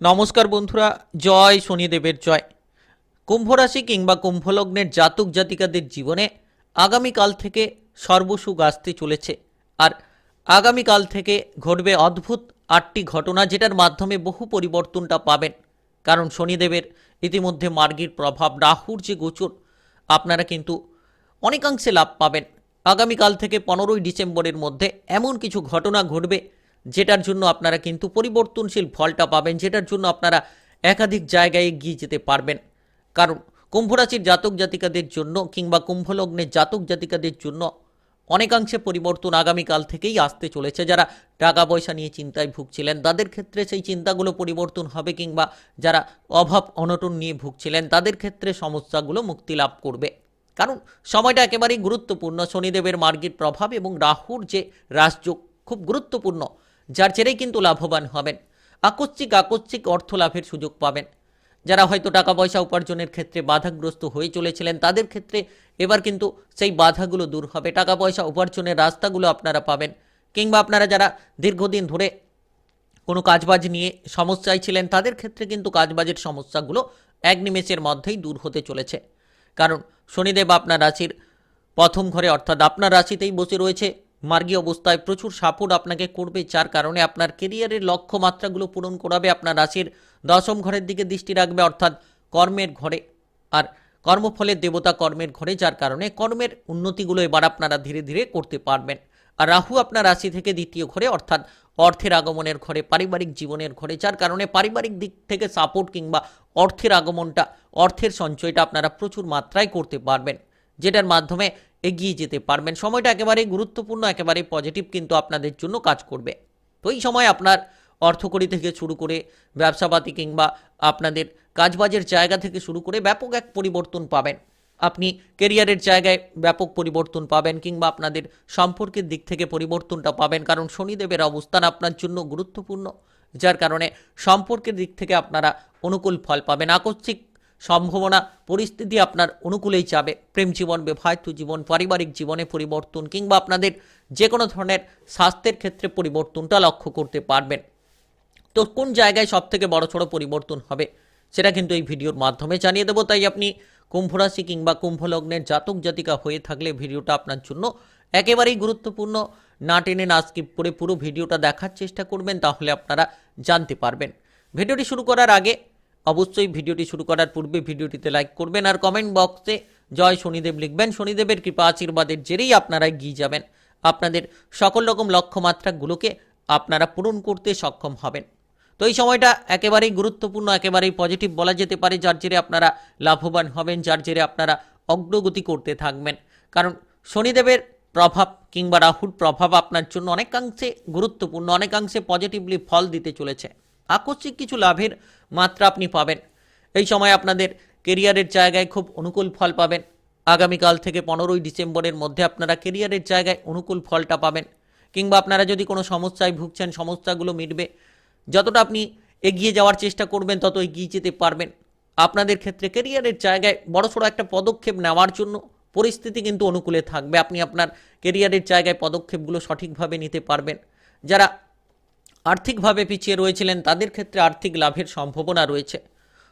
নমস্কার বন্ধুরা, জয় শনিদেবের জয়। কুম্ভ রাশি কিংবা কুম্ভলগ্নের জাতক জাতিকাদের জীবনে আগামীকাল থেকে সর্বসুখ আসতে চলেছে। আর আগামীকাল থেকে ঘটবে অদ্ভুত আটটি ঘটনা যেটার মাধ্যমে বহু পরিবর্তনটা পাবেন। কারণ শনিদেবের ইতিমধ্যে মার্গীর প্রভাব রাহুর যে গোচর, আপনারা কিন্তু অনেকাংশে লাভ পাবেন। আগামীকাল থেকে পনেরোই ডিসেম্বরের মধ্যে এমন কিছু ঘটনা ঘটবে যেটার জন্য আপনারা কিন্তু পরিবর্তনশীল ফলটা পাবেন, যেটার জন্য আপনারা একাধিক জায়গায় এগিয়ে যেতে পারবেন। কারণ কুম্ভরাশির জাতক জাতিকাদের জন্য কিংবা কুম্ভলগ্নের জাতক জাতিকাদের জন্য অনেকাংশে পরিবর্তন আগামীকাল থেকেই আসতে চলেছে। যারা টাকা পয়সা নিয়ে চিন্তায় ভুগছিলেন, তাদের ক্ষেত্রে সেই চিন্তাগুলো পরিবর্তন হবে কিংবা যারা অভাব, অনটন নিয়ে ভুগছিলেন, তাদের ক্ষেত্রে সমস্যাগুলো মুক্তি লাভ করবে। কারণ সময়টা একেবারেই গুরুত্বপূর্ণ। শনিদেবের মার্গের প্রভাব এবং রাহুর যে রাজযোগ খুব গুরুত্বপূর্ণ। যার জেরেই কিন্তু লাভবান হবেন। আকস্মিক আকস্মিক অর্থ লাভের সুযোগ পাবেন। যারা হয়তো টাকা পয়সা উপার্জনের ক্ষেত্রে বাধাগ্রস্ত হয়ে চলেছিলেন, তাদের ক্ষেত্রে এবার কিন্তু সেই বাধাগুলো দূর হবে। টাকা পয়সা উপার্জনের রাস্তাগুলো আপনারা পাবেন। কিংবা আপনারা যারা দীর্ঘদিন ধরে কোনো কাজবাজ নিয়ে সমস্যায় ছিলেন, তাদের ক্ষেত্রে কিন্তু কাজবাজের সমস্যাগুলো এক নিমেষের মধ্যেই দূর হতে চলেছে। কারণ শনিদেব আপনার রাশির প্রথম ঘরে, অর্থাৎ আপনার রাশিতেই বসে রয়েছে। মার্গী অবস্থায় প্রচুর সাপোর্ট আপনাকে করবে, যার কারণে আপনার কেরিয়ারের লক্ষ্যমাত্রাগুলো পূরণ করাবে, আপনার রাশির দশম ঘরের দিকে দৃষ্টি রাখবে, অর্থাৎ কর্মের ঘরে, আর কর্মফলের দেবতা কর্মের ঘরে, যার কারণে কর্মের উন্নতিগুলো এবার আপনারা ধীরে ধীরে করতে পারবেন। আর রাহু আপনার রাশি থেকে দ্বিতীয় ঘরে, অর্থাৎ অর্থের আগমনের ঘরে, পারিবারিক জীবনের ঘরে, যার কারণে পারিবারিক দিক থেকে সাপোর্ট কিংবা অর্থের আগমনটা, অর্থের সঞ্চয়টা আপনারা প্রচুর মাত্রায় করতে পারবেন, যেটার মাধ্যমে এগিয়ে যেতে পারবেন। সময়টা একেবারে গুরুত্বপূর্ণ একেবারে পজিটিভ কিন্তু আপনাদের জন্য কাজ করবে। তো এই সময় আপনার অর্থকড়ি থেকে শুরু করে ব্যবসাপাতি কিংবা আপনাদের কাজবাজের জায়গা থেকে শুরু করে ব্যাপক এক পরিবর্তন পাবেন। আপনি কেরিয়ারের জায়গায় ব্যাপক পরিবর্তন পাবেন কিংবা আপনাদের সম্পর্কের দিক থেকে পরিবর্তনটা পাবেন। কারণ শনিদেবের অবস্থান আপনার জন্য গুরুত্বপূর্ণ, যার কারণে সম্পর্কের দিক থেকে আপনারা অনুকূল ফল পাবেন। আকস্মিক সম্ভাবনা, পরিস্থিতি আপনার অনুকূলেই যাবে। প্রেম জীবন, বিবাহিত জীবন, পারিবারিক জীবনে পরিবর্তন কিংবা আপনাদের যে কোনো ধরনের স্বাস্থ্যের ক্ষেত্রে পরিবর্তনটা লক্ষ্য করতে পারবেন। তো কোন জায়গায় সব থেকে বড় সড়ো পরিবর্তন হবে, সেটা কিন্তু এই ভিডিওর মাধ্যমে জানিয়ে দেবো। তাই আপনি কুম্ভ রাশি কিংবা কুম্ভ লগ্নের জাতক জাতিকা হয়ে থাকলে ভিডিওটা আপনার জন্য একেবারেই গুরুত্বপূর্ণ। না টেনে, না স্কিপ করে পুরো ভিডিওটা দেখার চেষ্টা করবেন, তাহলে আপনারা জানতে পারবেন। ভিডিওটি শুরু করার আগে অবশ্যই ভিডিওটি শুরু করার পূর্বে ভিডিওটিতে লাইক করবেন আর কমেন্ট বক্সে জয় শনিদেব লিখবেন। শনিদেবের কৃপা আশীর্বাদের জেরেই আপনারা এগিয়ে যাবেন। আপনাদের সকল রকম লক্ষ্যমাত্রাগুলোকে আপনারা পূরণ করতে সক্ষম হবেন। তো এই সময়টা একেবারেই গুরুত্বপূর্ণ, একেবারেই পজিটিভ বলা যেতে পারে, যার জেরে আপনারা লাভবান হবেন, যার জেরে আপনারা অগ্রগতি করতে থাকবেন। কারণ শনিদেবের প্রভাব কিংবা রাহুর প্রভাব আপনার জন্য অনেকাংশে গুরুত্বপূর্ণ, অনেকাংশে পজিটিভলি ফল দিতে চলেছে। আকস্মিক কিছু লাভের মাত্রা আপনি পাবেন। এই সময় আপনাদের কেরিয়ারের জায়গায় খুব অনুকূল ফল পাবেন। আগামীকাল থেকে পনেরোই ডিসেম্বরের মধ্যে আপনারা কেরিয়ারের জায়গায় অনুকূল ফলটা পাবেন। কিংবা আপনারা যদি কোনো সমস্যায় ভুগছেন, সমস্যাগুলো মিটবে, যতটা আপনি এগিয়ে যাওয়ার চেষ্টা করবেন, তত এগিয়ে যেতে পারবেন। আপনাদের ক্ষেত্রে কেরিয়ারের জায়গায় বড়সড় একটা পদক্ষেপ নেওয়ার জন্য পরিস্থিতি কিন্তু অনুকূলে থাকবে। আপনি আপনার কেরিয়ারের জায়গায় পদক্ষেপগুলো সঠিকভাবে নিতে পারবেন। যারা আর্থিকভাবে পিছিয়ে রয়েছিলেন, তাদের ক্ষেত্রে আর্থিক লাভের সম্ভাবনা রয়েছে।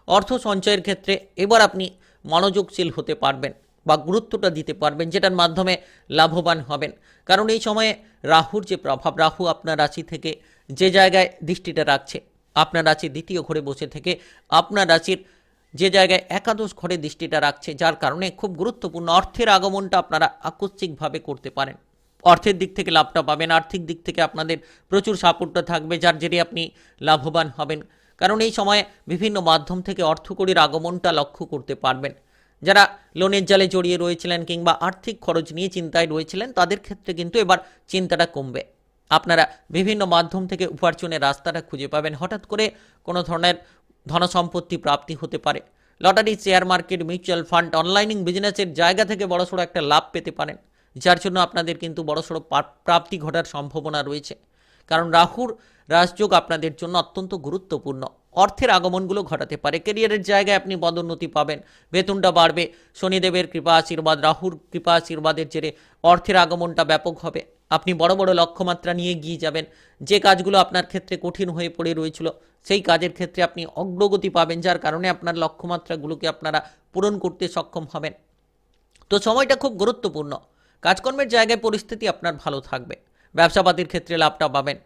অর্থ সঞ্চয়ের ক্ষেত্রে এবার আপনি মনোযোগশীল হতে পারবেন বা গুরুত্বটা দিতে পারবেন, যেটার মাধ্যমে লাভবান হবেন। কারণ এই সময়ে রাহুর যে প্রভাব, রাহু আপনার রাশি থেকে যে জায়গায় দৃষ্টিটা রাখছে, আপনার রাশির দ্বিতীয় ঘরে বসে থেকে আপনার রাশির যে জায়গায় একাদশ ঘরে দৃষ্টিটা রাখছে, যার কারণে খুব গুরুত্বপূর্ণ অর্থের আগমনটা আপনারা আকস্মিকভাবে করতে পারেন। অর্থের দিক থেকে লাভটা পাবেন, আর্থিক দিক থেকে আপনাদের প্রচুর সাপোর্টটা থাকবে, যার জেরে আপনি লাভবান হবেন। কারণ এই সময়ে বিভিন্ন মাধ্যম থেকে অর্থকরীর আগমনটা লক্ষ্য করতে পারবেন। যারা লোনের জালে জড়িয়ে রয়েছিলেন কিংবা আর্থিক খরচ নিয়ে চিন্তায় রয়েছিলেন, তাদের ক্ষেত্রে কিন্তু এবার চিন্তাটা কমবে। আপনারা বিভিন্ন মাধ্যম থেকে উপার্জনের রাস্তাটা খুঁজে পাবেন। হঠাৎ করে কোনো ধরনের ধনসম্পত্তি প্রাপ্তি হতে পারে। Lottery share market, mutual fund, অনলাইনিং বিজনেসের জায়গা থেকে বড়সড় একটা লাভ পেতে পারেন। যার জন্য আপনাদের কিন্তু বড়সড় প্রাপ্তি ঘটার সম্ভাবনা রয়েছে। কারণ রাহুর রাজযোগ আপনাদের জন্য অত্যন্ত গুরুত্বপূর্ণ। অর্থের আগমনগুলো ঘটাতে পারে। কেরিয়ারের জায়গায় আপনি পদোন্নতি পাবেন। বেতনটা বাড়বে। শনিদেবের কৃপা আশীর্বাদ, রাহুর কৃপা আশীর্বাদের জেরে অর্থের আগমনটা ব্যাপক হবে। আপনি বড় বড় লক্ষ্যমাত্রা নিয়ে গিয়ে যাবেন। যে কাজগুলো আপনার ক্ষেত্রে কঠিন হয়ে পড়ে রয়েছিল, সেই কাজের ক্ষেত্রে আপনি অগ্রগতি পাবেন, যার কারণে আপনার লক্ষ্যমাত্রাগুলোকে আপনারা পূরণ করতে সক্ষম হবেন। তো সময়টা খুব গুরুত্বপূর্ণ। কাজকর্মের জায়গায় পরিস্থিতি আপনার ভালো থাকবে। ব্যবসাপাতির ক্ষেত্রে লাভটা পাবেন।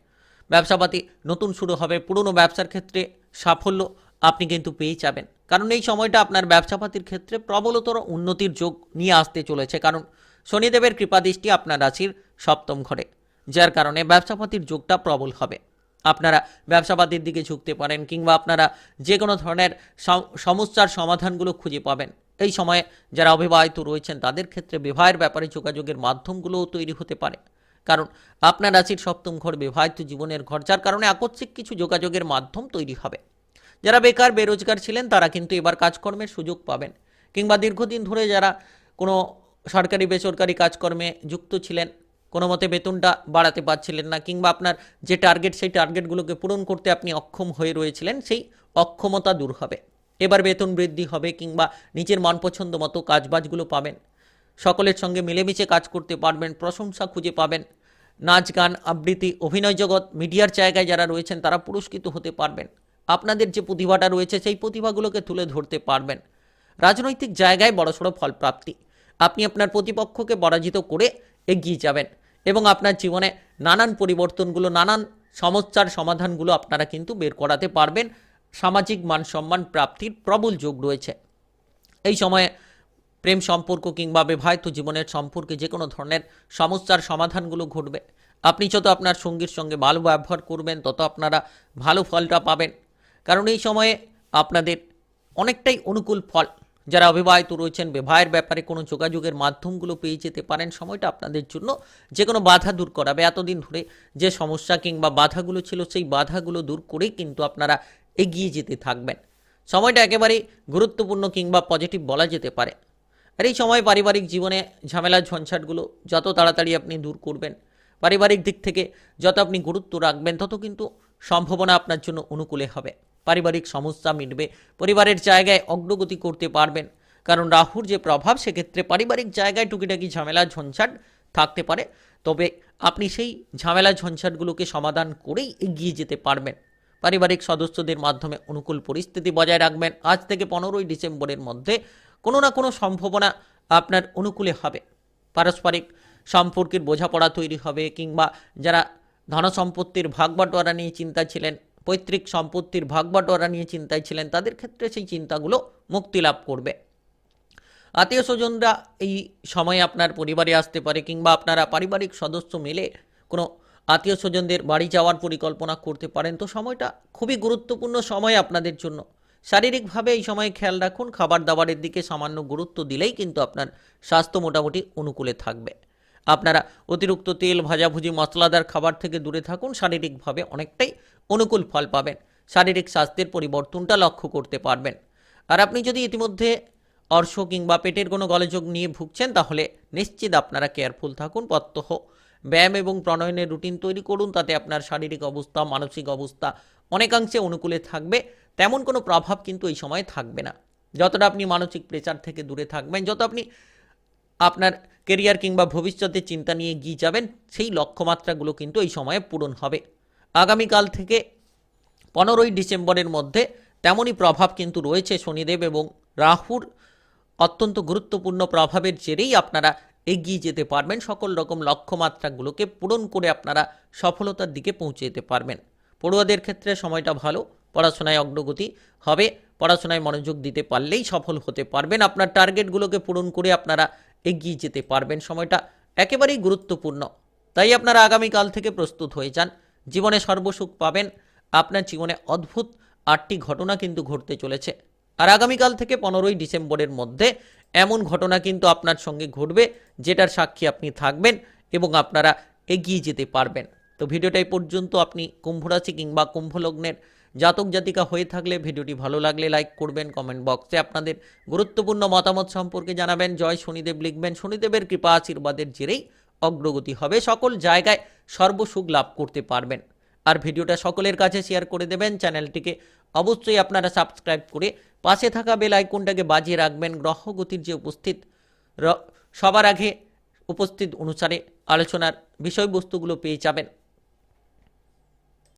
ব্যবসাপাতি নতুন শুরু হবে, পুরনো ব্যবসার ক্ষেত্রে সাফল্য আপনি কিন্তু পেয়ে যাবেন। কারণ এই সময়টা আপনার ব্যবসাপাতির ক্ষেত্রে প্রবলতর উন্নতির যোগ নিয়ে আসতে চলেছে। কারণ শনিদেবের কৃপাদৃষ্টি আপনার রাশির সপ্তম ঘরে, যার কারণে ব্যবসাপাতির যোগটা প্রবল হবে। আপনারা ব্যবসাপাতির দিকে ঝুঁকতে পারেন কিংবা আপনারা যে কোনো ধরনের সমস্যার সমাধানগুলো খুঁজে পাবেন। এই সময়ে যারা অবিবাহিত রয়েছেন, তাদের ক্ষেত্রে বিবাহের ব্যাপারে যোগাযোগের মাধ্যমগুলোও তৈরি হতে পারে। কারণ আপনার রাশির সপ্তম ঘর বিবাহিত জীবনের ঘর, যার কারণে আকস্মিক কিছু যোগাযোগের মাধ্যম তৈরি হবে। যারা বেকার, বেরোজগার ছিলেন, তারা কিন্তু এবার কাজকর্মের সুযোগ পাবেন। কিংবা দীর্ঘদিন ধরে যারা কোনো সরকারি, বেসরকারি কাজকর্মে যুক্ত ছিলেন কোনো মতে বেতনটা বাড়াতে পারছিলেন না কিংবা আপনার যে টার্গেট সেই টার্গেটগুলোকে পূরণ করতে আপনি অক্ষম হয়ে রয়েছিলেন, সেই অক্ষমতা দূর হবে। এবার বেতন বৃদ্ধি হবে কিংবা নিজের মন পছন্দ মতো কাজবাজগুলো পাবেন। সকলের সঙ্গে মিলেমিশে কাজ করতে পারবেন, প্রশংসা খুঁজে পাবেন। নাচ, গান, আবৃত্তি, অভিনয় জগৎ, মিডিয়ার জায়গায় যারা রয়েছেন তারা পুরস্কৃত হতে পারবেন। আপনাদের যে প্রতিভাটা রয়েছে সেই প্রতিভাগুলোকে তুলে ধরতে পারবেন। রাজনৈতিক জায়গায় বড়সড় ফলপ্রাপ্তি। আপনি আপনার প্রতিপক্ষকে পরাজিত করে এগিয়ে যাবেন। এবং আপনার জীবনে নানান পরিবর্তনগুলো, নানান সমস্যার সমাধানগুলো আপনারা কিন্তু বের করাতে পারবেন। সামাজিক মান সম্মান প্রাপ্তির প্রবল যোগ রয়েছে। এই সময়ে প্রেম সম্পর্ক কিংবা বিবাহিত জীবনের সম্পর্কে যে কোনো ধরনের সমস্যার সমাধানগুলো ঘটবে। আপনি যত আপনার সঙ্গীর সঙ্গে ভালো ব্যবহার করবেন, তত আপনারা ভালো ফলটা পাবেন। কারণ এই সময়ে আপনাদের অনেকটাই অনুকূল ফল যারা অবিবাহিত রয়েছেন, বিবাহের ব্যাপারে কোনো যোগাযোগের মাধ্যমগুলো পেয়ে যেতে পারেন। সময়টা আপনাদের জন্য যে কোনো বাধা দূর করাবে। এতদিন ধরে যে সমস্যা কিংবা বাধাগুলো ছিল, সেই বাধাগুলো দূর করেই কিন্তু আপনারা এগিয়ে যেতে থাকবেন। সময়টা একেবারেই গুরুত্বপূর্ণ কিংবা পজিটিভ বলা যেতে পারে। আর এই সময় পারিবারিক জীবনে ঝামেলা, ঝঞ্ঝাটগুলো যত তাড়াতাড়ি আপনি দূর করবেন, পারিবারিক দিক থেকে যত আপনি গুরুত্ব রাখবেন, তত কিন্তু সম্ভাবনা আপনার জন্য অনুকূলে হবে। পারিবারিক সমস্যা মিটবে, পরিবারের জায়গায় অগ্রগতি করতে পারবেন। কারণ রাহুর যে প্রভাব, সেক্ষেত্রে পারিবারিক জায়গায় টুকিটাকি ঝামেলা, ঝঞ্ঝাট থাকতে পারে। তবে আপনি সেই ঝামেলা, ঝঞ্ঝাটগুলোকে সমাধান করেই এগিয়ে যেতে পারবেন। পারিবারিক সদস্যদের মাধ্যমে অনুকূল পরিস্থিতি বজায় রাখবেন। আজ থেকে পনেরোই ডিসেম্বরের মধ্যে কোনো না কোনো সম্ভাবনা আপনার অনুকূলে হবে। পারস্পরিক সম্পর্কের বোঝাপড়া তৈরি হবে, কিংবা যারা ধনসম্পত্তির ভাগ বাটোয়ারা নিয়ে চিন্তা ছিলেন পৈতৃক সম্পত্তির ভাগ বাটোয়ারা নিয়ে চিন্তায় ছিলেন। তাদের ক্ষেত্রে সেই চিন্তাগুলো মুক্তি লাভ করবে। আত্মীয় স্বজনরা এই সময়ে আপনার পরিবারে আসতে পারে কিংবা আপনারা পারিবারিক সদস্য মিলে কোনো আত্মীয় স্বজনদের বাড়ি যাওয়ার পরিকল্পনা করতে পারেন। তো সময়টা খুবই গুরুত্বপূর্ণ সময় আপনাদের জন্য। শারীরিকভাবে এই সময় খেয়াল রাখুন, খাবার দাবারের দিকে সামান্য গুরুত্ব দিলেই কিন্তু আপনার স্বাস্থ্য মোটামুটি অনুকূলে থাকবে। আপনারা অতিরিক্ত তেল, ভাজাভুজি, মশলাদার খাবার থেকে দূরে থাকুন, শারীরিকভাবে অনেকটাই অনুকূল ফল পাবেন। শারীরিক স্বাস্থ্যের পরিবর্তনটা লক্ষ্য করতে পারবেন। আর আপনি যদি ইতিমধ্যে অর্শ কিংবা পেটের কোনো গলযোগ নিয়ে ভুগছেন, তাহলে নিশ্চিত আপনারা কেয়ারফুল থাকুন, প্রত্যহ ব্যায়াম এবং প্রণয়নের রুটিন তৈরি করুন, তাতে আপনার শারীরিক অবস্থা, মানসিক অবস্থা অনেকাংশে অনুকূলে থাকবে। তেমন কোনো প্রভাব কিন্তু এই সময় থাকবে না। যতটা আপনি মানসিক প্রেচার থেকে দূরে থাকবেন, যত আপনি আপনার কেরিয়ার কিংবা ভবিষ্যতে চিন্তা নিয়ে এগিয়ে যাবেন, সেই লক্ষ্যমাত্রাগুলো কিন্তু এই সময়ে পূরণ হবে। আগামীকাল থেকে পনেরোই ডিসেম্বরের মধ্যে তেমনই প্রভাব কিন্তু রয়েছে শনিদেব এবং রাহুর। অত্যন্ত গুরুত্বপূর্ণ প্রভাবের জেরেই আপনারা এগিয়ে যেতে পারবেন, সকল রকম লক্ষ্যমাত্রাগুলোকে পূরণ করে আপনারা সফলতার দিকে পৌঁছে যেতে পারবেন। পড়ুয়াদের ক্ষেত্রে সময়টা ভালো, পড়াশোনায় অগ্রগতি হবে। পড়াশোনায় মনোযোগ দিতে পারলেই সফল হতে পারবেন। আপনার টার্গেটগুলোকে পূরণ করে আপনারা এগিয়ে যেতে পারবেন। সময়টা একেবারেই গুরুত্বপূর্ণ। তাই আপনারা আগামীকাল থেকে প্রস্তুত হয়ে যান। জীবনে সর্বসুখ পাবেন। আপনার জীবনে অদ্ভুত আটটি ঘটনা কিন্তু ঘটতে চলেছে। আর আগামীকাল থেকে পনেরোই ডিসেম্বরের মধ্যে এমন ঘটনা কিন্তু আপনার সঙ্গে ঘটবে, যেটার সাক্ষী আপনি থাকবেন এবং আপনারা এগিয়ে যেতে পারবেন। তো ভিডিওটা এই পর্যন্ত। আপনি কুম্ভরাশি কিংবা কুম্ভলগ্নের জাতক জাতিকা হয়ে থাকলে ভিডিওটি ভালো লাগলে লাইক করবেন কমেন্ট বক্সে আপনাদের গুরুত্বপূর্ণ মতামত সম্পর্কে জানাবেন। জয় শনিদেব লিখবেন, শনিদেবের কৃপা আশীর্বাদের জেরেই অগ্রগতি হবে। সকল জায়গায় সর্বসুখ লাভ করতে পারবেন। আর ভিডিওটা সকলের কাছে শেয়ার করে দেবেন। চ্যানেলটিকে অবশ্যই আপনারা সাবস্ক্রাইব করে পাশে থাকা বেল আইকনটাকে বাজিয়ে রাখবেন। গ্রহগতির যে উপস্থিত সবার আগে উপস্থিত অনুসারে আলোচনার বিষয়বস্তুগুলো পেয়ে যাবেন।